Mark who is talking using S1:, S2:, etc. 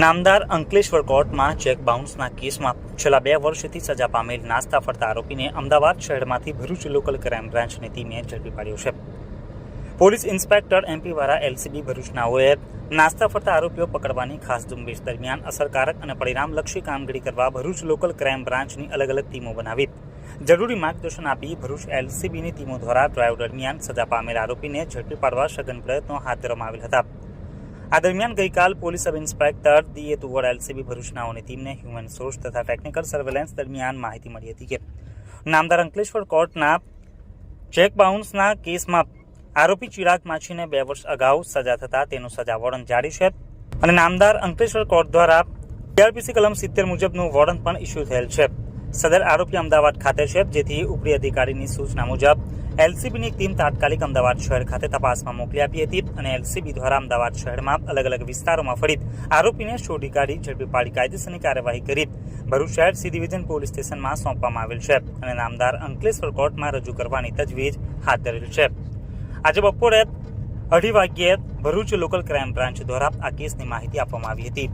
S1: નામદાર અંકલેશ્વર કોર્ટમાં ચેક બાઉન્સના કેસમાં છેલ્લા બે વર્ષથી સજા પામેલ નાસ્તા ફરતા આરોપીને અમદાવાદ શહેરમાંથી ભરૂચ લોકલ ક્રાઇમ બ્રાન્ચની ટીમે ઝડપી પાડ્યો છે. Police inspector MP Vala LCB ભરૂચનાઓએ નાસ્તા ફરતા આરોપીઓ પકડવાની ખાસ ઝુંબેશ દરમિયાન અસરકારક અને પરિણામલક્ષી કામગીરી કરવા ભરૂચ લોકલ ક્રાઇમ બ્રાન્ચની અલગ અલગ ટીમો બનાવી. જરૂરી માર્ગદર્શન આપી ભરૂચ એલસીબીની ટીમો દ્વારા ડ્રાઈવ દરમિયાન સજા પામેલ આરોપીને ઝડપી પાડવા સઘન પ્રયત્નો હાથ ધરવામાં આવેલ હતા. આ દરમિયાન ગઈકાલ police sub inspector DA Tuvar LCB ભરૂચનાઓની ટીમને હ્યુમન સોર્સ તથા ટેકનિકલ સર્વેલન્સ દરમિયાન માહિતી મળી હતી કે નામદાર અંકલેશ્વર કોર્ટના ચેક બાઉન્સના કેસમાં આરોપી ચિરાગ માછીને બે વર્ષ અગાઉ સજા થતા તેનું સજા વોરંટ જારી છે અને નામદાર અંકલેશ્વર કોર્ટ દ્વારા ટીઆરપીસી કલમ સિત્તેર મુજબનું વોરંટ પણ ઇસ્યુ થયેલ છે. સદર આરોપી અમદાવાદ ખાતે છે, જેથી ઉપરી અધિકારીની સૂચના મુજબ એલસીબીની ટીમ તાત્કાલિક અમદાવાદ શહેર ખાતે તપાસમાં મોકલી આપી હતી અને એલસીબી દ્વારા અમદાવાદ શહેરમાં અલગ અલગ વિસ્તારોમાં ફરી આરોપીને શોધી કાઢી ઝડપી પાડી કાયદેસરની કાર્યવાહી કરી. ભરૂચ શહેર સી ડિવિઝન પોલીસ સ્ટેશનમાં સોંપવામાં આવેલ છે અને નામદાર અંકલેશ્વર કોર્ટમાં રજૂ કરવાની તજવીજ હાથ ધરેલ છે. આજે બપોરે અઢી વાગ્યે ભરૂચ લોકલ ક્રાઇમ બ્રાન્ચ દ્વારા આ કેસની માહિતી આપવામાં આવી હતી.